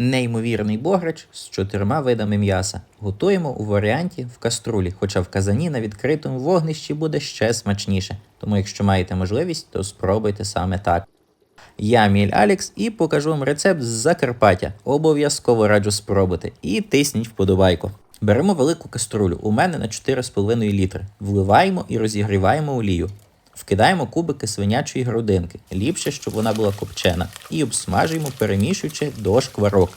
Неймовірний бограч з чотирма видами м'яса. Готуємо у варіанті в каструлі, хоча в казані на відкритому вогнищі буде ще смачніше. Тому, якщо маєте можливість, то спробуйте саме так. Я Міль Алекс і покажу вам рецепт з Закарпаття. Обов'язково раджу спробувати. І тисніть вподобайку. Беремо велику каструлю, у мене на 4,5 літри. Вливаємо і розігріваємо олію. Вкидаємо кубики свинячої грудинки, ліпше, щоб вона була копчена, і обсмажуємо, перемішуючи до шкварок.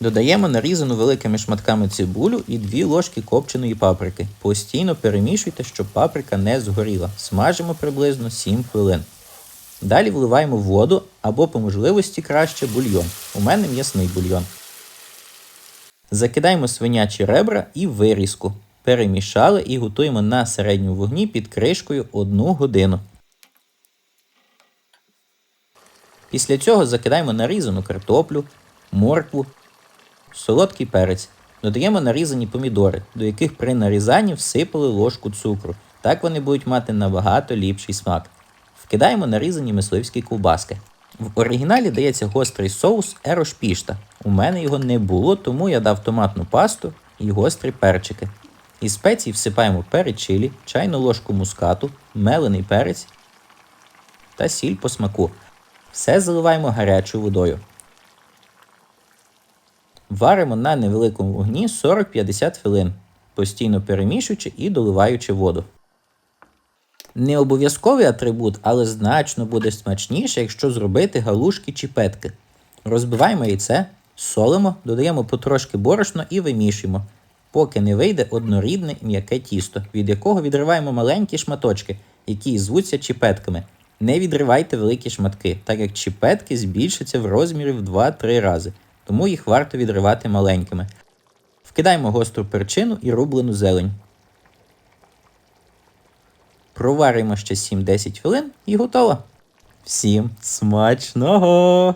Додаємо нарізану великими шматками цибулю і 2 ложки копченої паприки. Постійно перемішуйте, щоб паприка не згоріла. Смажимо приблизно 7 хвилин. Далі вливаємо воду або по можливості краще бульйон. У мене м'ясний бульйон. Закидаємо свинячі ребра і вирізку. Перемішали і готуємо на середньому вогні під кришкою 1 годину. Після цього закидаємо нарізану картоплю, моркву, солодкий перець. Додаємо нарізані помідори, до яких при нарізанні всипали ложку цукру. Так вони будуть мати набагато ліпший смак. Вкидаємо нарізані мисливські ковбаски. В оригіналі дається гострий соус ерошпішта. У мене його не було, тому я дав томатну пасту і гострі перчики. Із спецій всипаємо перець чилі, чайну ложку мускату, мелений перець та сіль по смаку. Все заливаємо гарячою водою. Варимо на невеликому вогні 40-50 хвилин, постійно перемішуючи і доливаючи воду. Не обов'язковий атрибут, але значно буде смачніше, якщо зробити галушки чи петки. Розбиваємо яйце, солимо, додаємо потрошки борошна і вимішуємо, поки не вийде однорідне м'яке тісто, від якого відриваємо маленькі шматочки, які звуться чіпетками. Не відривайте великі шматки, так як чіпетки збільшаться в розмірі в 2-3 рази, тому їх варто відривати маленькими. Вкидаємо гостру перчину і рублену зелень. Проваримо ще 7-10 хвилин і готово. Всім смачного!